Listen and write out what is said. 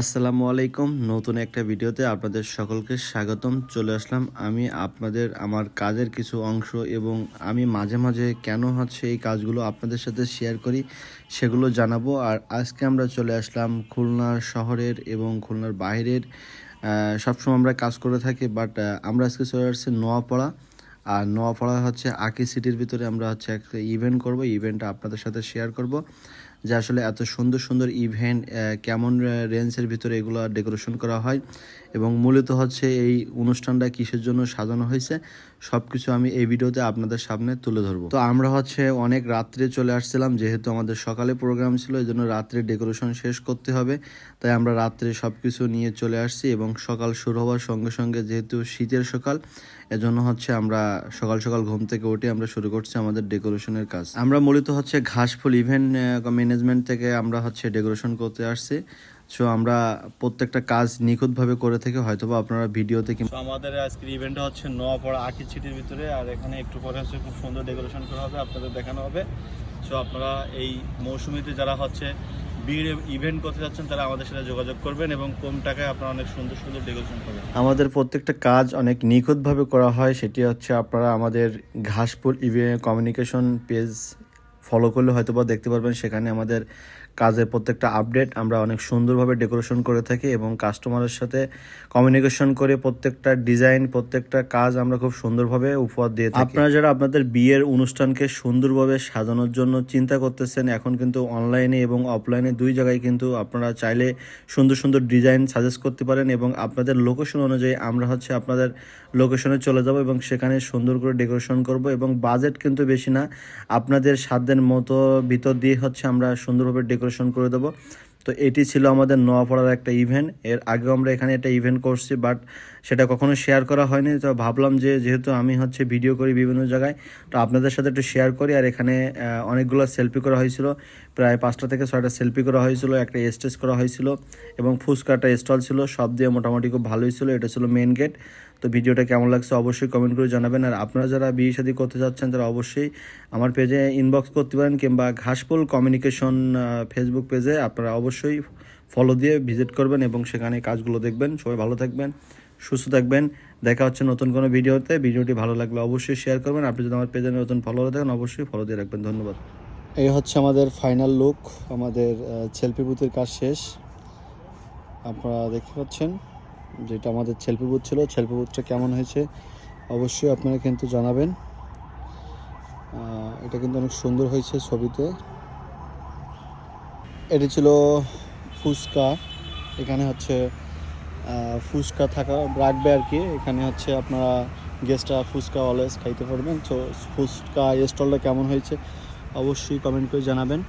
আসসালামু আলাইকুম। নতুন একটা ভিডিওতে আপনাদের সকলকে স্বাগতম। চলে আসলাম আমি আপনাদের, আমার কাজের কিছু অংশ এবং আমি মাঝে মাঝে কেন হচ্ছে এই কাজগুলো আপনাদের সাথে শেয়ার করি সেগুলো জানাব। আর আজকে আমরা চলে আসলাম খুলনা শহরের এবং খুলনার বাইরের। সবসময় আমরা কাজ করে থাকি বাট আমরা আজকে চলে আসছি নোয়াপাড়া। আর নোয়াপাড়া হচ্ছে আকি সিটির ভিতরে আমরা হচ্ছে একটা ইভেন্ট করব। ইভেন্টটা আপনাদের সাথে শেয়ার করব। যে আসলে এত সুন্দর সুন্দর ইভেন্ট কেমন রেঞ্জের ভিতরে এগুলো ডেকোরেশন করা হয় এবং মূলত হচ্ছে এই অনুষ্ঠানটা কিসের জন্য সাজানো হয়েছে সব কিছু আমি এই ভিডিওতে আপনাদের সামনে তুলে ধরবো। তো আমরা হচ্ছে অনেক রাত্রে চলে আসছিলাম, যেহেতু আমাদের সকালে প্রোগ্রাম ছিল, এই জন্য রাত্রে ডেকোরেশন শেষ করতে হবে। তাই আমরা রাত্রে সব কিছু নিয়ে চলে আসছি এবং সকাল শুরু হওয়ার সঙ্গে সঙ্গে যেহেতু শীতের সকাল, এজন্য হচ্ছে আমরা সকাল সকাল ঘুম থেকে উঠে আমরা শুরু করছি আমাদের ডেকোরেশনের কাজ। আমরা মূলত হচ্ছে ঘাসফুল ইভেন্ট ম্যানেজমেন্ট থেকে আমরা হচ্ছে ডেকোরেশন করতে আসছি। সো আমরা প্রত্যেকটা কাজ নিখুঁতভাবে করে থেকে হয়তোবা আপনারা ভিডিওতে কি তো আমাদের আজকের ইভেন্টটা হচ্ছে নোয়াপাড়া আকি ছিটির ভিতরে। আর এখানে একটু পরে হচ্ছে খুব সুন্দর ডেকোরেশন করা হবে আপনাদের দেখানো হবে। সো আপনারা এই মৌসুমিতে যারা হচ্ছে বিয়ের ইভেন্ট করতে যাচ্ছেন তারা আমাদের সাথে যোগাযোগ করবেন এবং কম টাকায় আপনারা অনেক সুন্দর সুন্দর ডেকোরেশন করবেন আমাদের প্রত্যেকটা কাজ অনেক নিখুঁতভাবে করা হয় সেটি হচ্ছে আপনারা আমাদের ঘাসপুর ইভে কমিউনিকেশন পেজ ফলো করলে হয়তো বা দেখতে পারবেন সেখানে আমাদের কাজের প্রত্যেকটা আপডেট আমরা অনেক সুন্দরভাবে ডেকোরেশন করে থাকি এবং কাস্টমারের সাথে কমিউনিকেশন করে প্রত্যেকটা ডিজাইন প্রত্যেকটা কাজ আমরা খুব সুন্দরভাবে উপহার দিয়ে থাকি। আপনারা যারা আপনাদের বিয়ের অনুষ্ঠানকে সুন্দরভাবে সাজানোর জন্য চিন্তা করতেছেন, এখন কিন্তু অনলাইনে এবং অফলাইনে দুই জায়গায় কিন্তু আপনারা চাইলে সুন্দর সুন্দর ডিজাইন সাজেস্ট করতে পারেন এবং আপনাদের লোকেশন অনুযায়ী আমরা হচ্ছে আপনাদের লোকেশনে চলে যাব এবং সেখানে সুন্দর করে ডেকোরেশন করব এবং বাজেট কিন্তু বেশি না, আপনাদের সাধ্যের মতো ভিতর দিয়ে হচ্ছে আমরা সুন্দরভাবে ডেকোরেশন করে দেবো। তো এটি ছিল আমাদের নোয়াপাড়ার একটা ইভেন্ট এর আগেও আমরা এখানে একটা ইভেন্ট করছি বাট সেটা কখনো শেয়ার করা হয়নি। তো ভাবলাম যে যেহেতু আমি হচ্ছে ভিডিও করি বিভিন্ন জায়গায়, তো আপনাদের সাথে একটু শেয়ার করি। আর এখানে অনেকগুলো সেলফি করা হয়েছিল। প্রায় পাঁচটা থেকে ছয়টা সেলফি করা হয়েছিল, একটা স্টেজ করা হয়েছিল, এবং ফুচকাটা স্টল ছিল। সব দিয়ে মোটামুটি খুব ভালোই ছিল। এটা ছিল মেন গেট তো ভিডিওটা কেমন লাগছে অবশ্যই কমেন্ট করে জানাবেন। আর আপনারা যারা বিয়ে শাদী করতে চাচ্ছেন তারা অবশ্যই আমার পেজে ইনবক্স করতে পারেন কিংবা ঘাসপুল কমিউনিকেশন ফেসবুক পেজে আপনারা অবশ্যই ফলো দিয়ে ভিজিট করবেন এবং সেখানে কাজগুলো দেখবেন। সবাই ভালো থাকবেন, সুস্থ থাকবেন। দেখা হচ্ছে নতুন কোনো ভিডিওতে। ভিডিওটি ভালো লাগলে অবশ্যই শেয়ার করবেন। আপনি যদি আমার পেজে নতুন ফলো থাকেন, অবশ্যই ফলো দিয়ে রাখবেন। ধন্যবাদ। এই হচ্ছে আমাদের ফাইনাল লুক আমাদের সেলফি বুথের কাজ শেষ। আপনারা দেখতে পাচ্ছেন। যেটা আমাদের সেলফি ছিল সেলফি কেমন হয়েছে অবশ্যই আপনারা কিন্তু জানাবেন। এটা কিন্তু অনেক সুন্দর হয়েছে ছবিতে। এটি ছিল ফুচকা। এখানে হচ্ছে ফুচকা থাকা রাখবে আর কি। এখানে হচ্ছে আপনারা গেস্টরা ফুচকা অলওয়েজ খাইতে পারবেন। তো ফুচকা স্টলটা কেমন হয়েছে অবশ্যই কমেন্ট করে জানাবেন।